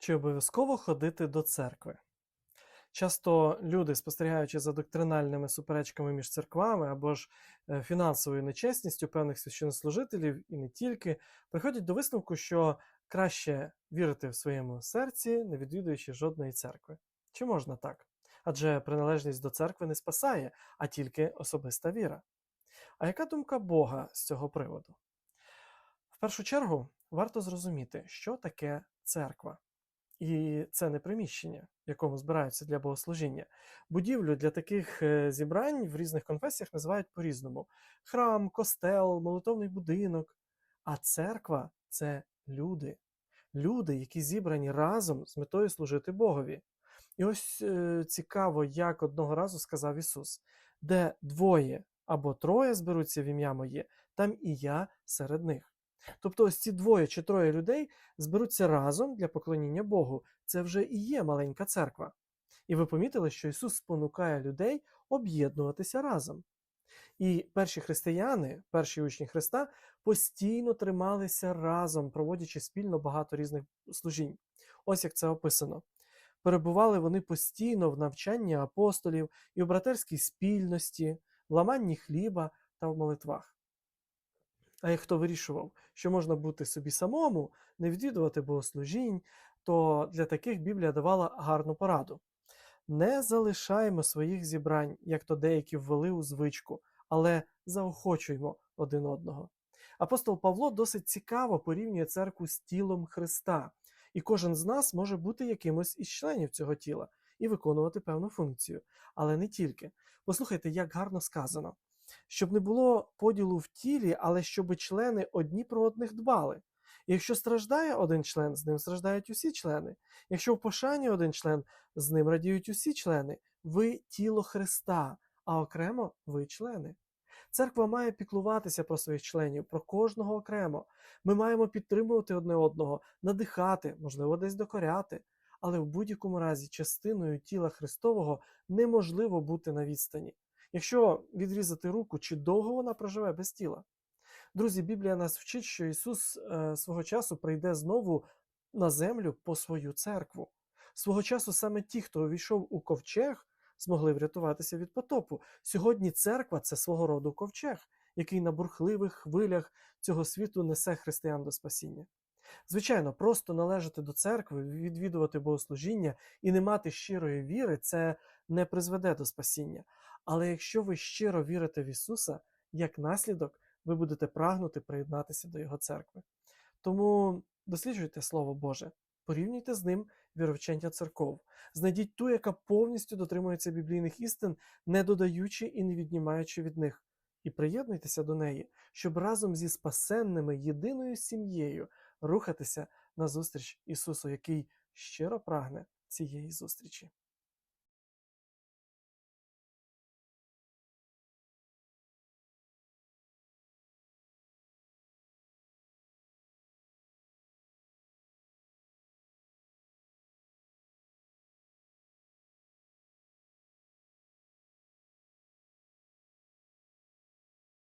Чи обов'язково ходити до церкви? Часто люди, спостерігаючи за доктринальними суперечками між церквами або ж е, фінансовою нечесністю певних священнослужителів і не тільки, приходять до висновку, що краще вірити в своєму серці, не відвідуючи жодної церкви. Чи можна так? Адже приналежність до церкви не спасає, а тільки особиста віра. А яка думка Бога з цього приводу? В першу чергу варто зрозуміти, що таке церква. І це не приміщення, в якому збираються для богослужіння. Будівлю для таких е, зібрань в різних конфесіях називають по-різному: храм, костел, молитовний будинок. А церква це люди. Люди, які зібрані разом з метою служити Богові. І ось е, цікаво, як одного разу сказав Ісус: де двоє або троє зберуться в ім'я моє, там і я серед них. Тобто, ось ці двоє чи троє людей зберуться разом для поклоніння Богу. Це вже і є маленька церква. І ви помітили, що Ісус спонукає людей об'єднуватися разом. І перші християни, перші учні Христа, постійно трималися разом, проводячи спільно багато різних служінь. Ось як це описано. Перебували вони постійно в навчанні апостолів і в братерській спільності, в ламанні хліба та в молитвах. А як хто вирішував, що можна бути собі самому, не відвідувати богослужінь, то для таких Біблія давала гарну пораду. Не залишаємо своїх зібрань, як то деякі ввели у звичку, але заохочуємо один одного. Апостол Павло досить цікаво порівнює церкву з тілом Христа, і кожен з нас може бути якимось із членів цього тіла і виконувати певну функцію. Але не тільки. Послухайте, як гарно сказано щоб не було поділу в тілі, але щоб члени одні про одних дбали. Якщо страждає один член, з ним страждають усі члени. Якщо в пошані один член, з ним радіють усі члени. Ви тіло Христа, а окремо ви члени. Церква має піклуватися про своїх членів, про кожного окремо. Ми маємо підтримувати одне одного, надихати, можливо, десь докоряти. Але в будь-якому разі частиною тіла Христового неможливо бути на відстані. Якщо відрізати руку, чи довго вона проживе без тіла? Друзі, Біблія нас вчить, що Ісус е, свого часу прийде знову на землю по свою церкву. Свого часу саме ті, хто увійшов у ковчег, змогли врятуватися від потопу. Сьогодні церква це свого роду ковчег, який на бурхливих хвилях цього світу несе християн до спасіння. Звичайно, просто належати до церкви, відвідувати богослужіння і не мати щирої віри, це не призведе до спасіння. Але якщо ви щиро вірите в Ісуса, як наслідок, ви будете прагнути приєднатися до Його церкви. Тому досліджуйте Слово Боже, порівнюйте з ним віровчення церков, знайдіть ту, яка повністю дотримується біблійних істин, не додаючи і не віднімаючи від них. І приєднуйтеся до неї, щоб разом зі спасенними єдиною сім'єю рухатися назустріч Ісусу, який щиро прагне цієї зустрічі.